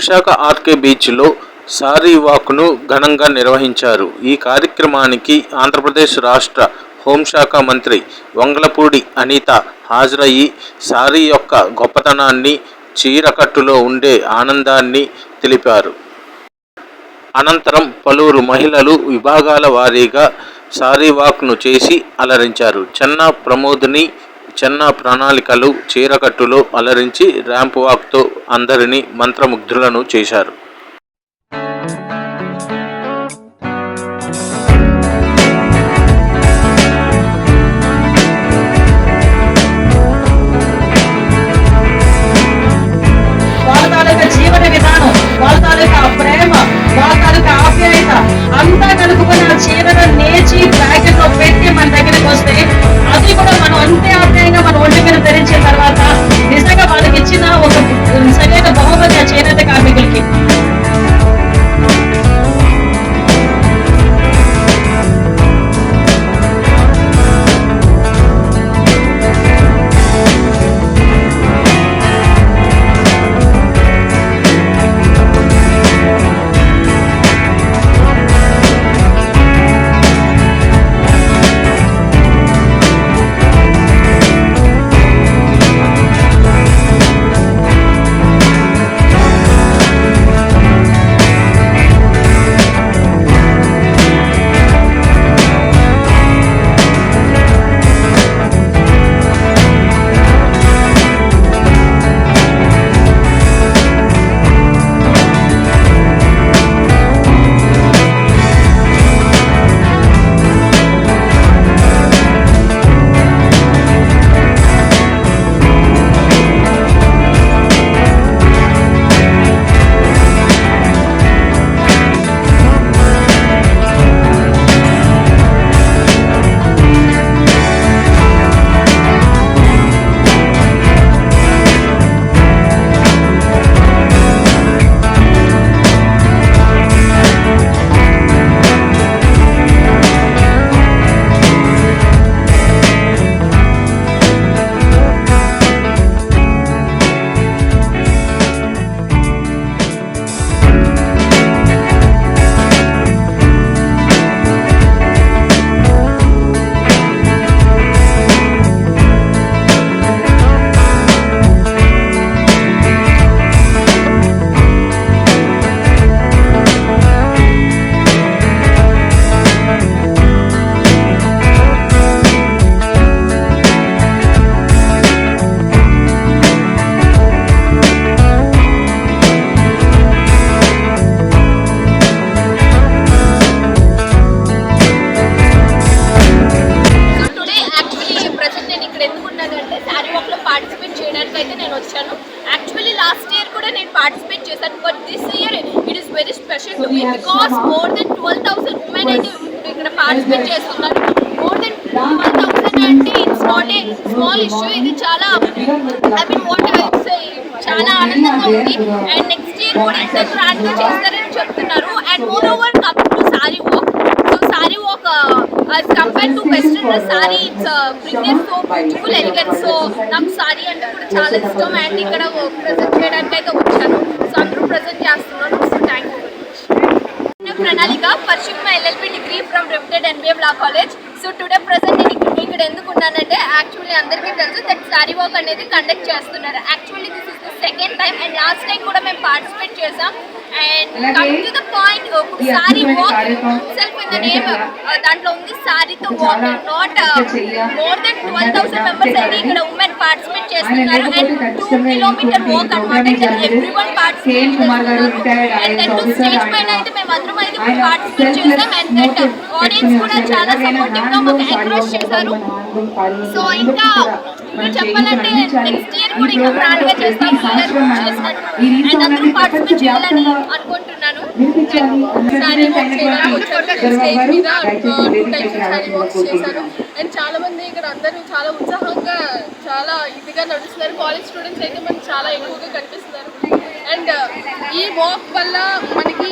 Visakha RK బీచ్లో సారీ వాక్ను ఘనంగా నిర్వహించారు. ఈ కార్యక్రమానికి ఆంధ్రప్రదేశ్ రాష్ట్ర హోంశాఖ మంత్రి వంగలపూడి అనిత హాజరయ్యి సారీ యొక్క గొప్పతనాన్ని చీరకట్టులో ఉండే ఆనందాన్ని తెలిపారు. అనంతరం పలువురు మహిళలు విభాగాల వారీగా సారీ వాక్ను చేసి అలరించారు. చెన్నా ప్రమోద్ని చెన్న ప్రణాళికలు చీరకట్టులో అలరించి ర్యాంప్ వాక్తో అందరినీ మంత్రముగ్ధులను చేశారు. నేను వచ్చాను. యాక్చువల్లీ లాస్ట్ ఇయర్ కూడా నేను పార్టిసిపేట్ చేశాను but this year it is very special to me because more than twelve thousand women అయితే ఇక్కడ పార్టిసిపేట్ చేస్తున్నారు. మోర్ దెన్ ట్వెల్వ్ థౌసండ్ అంటే it's not a small issue ఇది చాలా ఐ మీన్ వాట్ చాలా ఆనందంగా ఉంది. అండ్ నెక్స్ట్ ఇయర్ కూడా ఇంత గ్రాండ్గా చేస్తారని చెప్తున్నారు. And moreover come to sari walk so sari walk western dress saree it's uh, bring so beautiful elegant. So నాకు సారీ అంటే కూడా చాలా ఇష్టం. అండ్ ఇక్కడ ప్రజెంట్ చేయడానికి అయితే వచ్చాను. సో అందరూ ప్రజెంట్ చేస్తున్నాను సో థ్యాంక్ యూ ప్రణాళిక pursuing my LLB degree from reputed NBM law college. So today present నేను ఇక్కడ- ఇక్కడ ఎందుకు ఉన్నానంటే యాక్చువల్లీ అందరికీ తెలుసు దట్ సారీ వాక్ అనేది కండక్ట్ చేస్తున్నారు. Actually this is the second time and last time కూడా మేము పార్టిసిపేట్ చేసాం and come to the point sari walk self in the name దాంట్లో ఉంది. సారీతో not more than twelve thousand members అయితే ఇక్కడ ఉమెన్ పార్టిసిపేట్ చేస్తున్నారు. అండ్ టూ కిలోమీటర్ వాక్ అనమాట everyone participate and then stage పైన అయితే మేము అందరం అయితే పార్టిసిపేట్ చేసాం అండ్ దట్ ఆడియన్స్ కూడా చాలా సపోర్టివ్గా మాకు ఎంకరేజ్ చేశారు. సో ఇంకా చెప్పాలంటే నెక్స్ట్ ఇయర్ కూడా ఇంకా గ్రాండ్గా చేస్తాం. చేసినట్టు అండ్ అందరూ పార్టిసిపేట్ చేయాలని అనుకుంటున్నాను సారీ వాక్ చేయడానికి వచ్చారు స్టేజ్ మీద టూ టైమ్స్ వాక్స్ చేశాను. అండ్ చాలా మంది ఇక్కడ అందరూ చాలా ఉత్సాహంగా చాలా ఇదిగా నడుస్తున్నారు. కాలేజ్ స్టూడెంట్స్ అయితే మనకి చాలా ఎక్కువగా కనిపిస్తున్నారు. అండ్ ఈ వాక్ వల్ల మనకి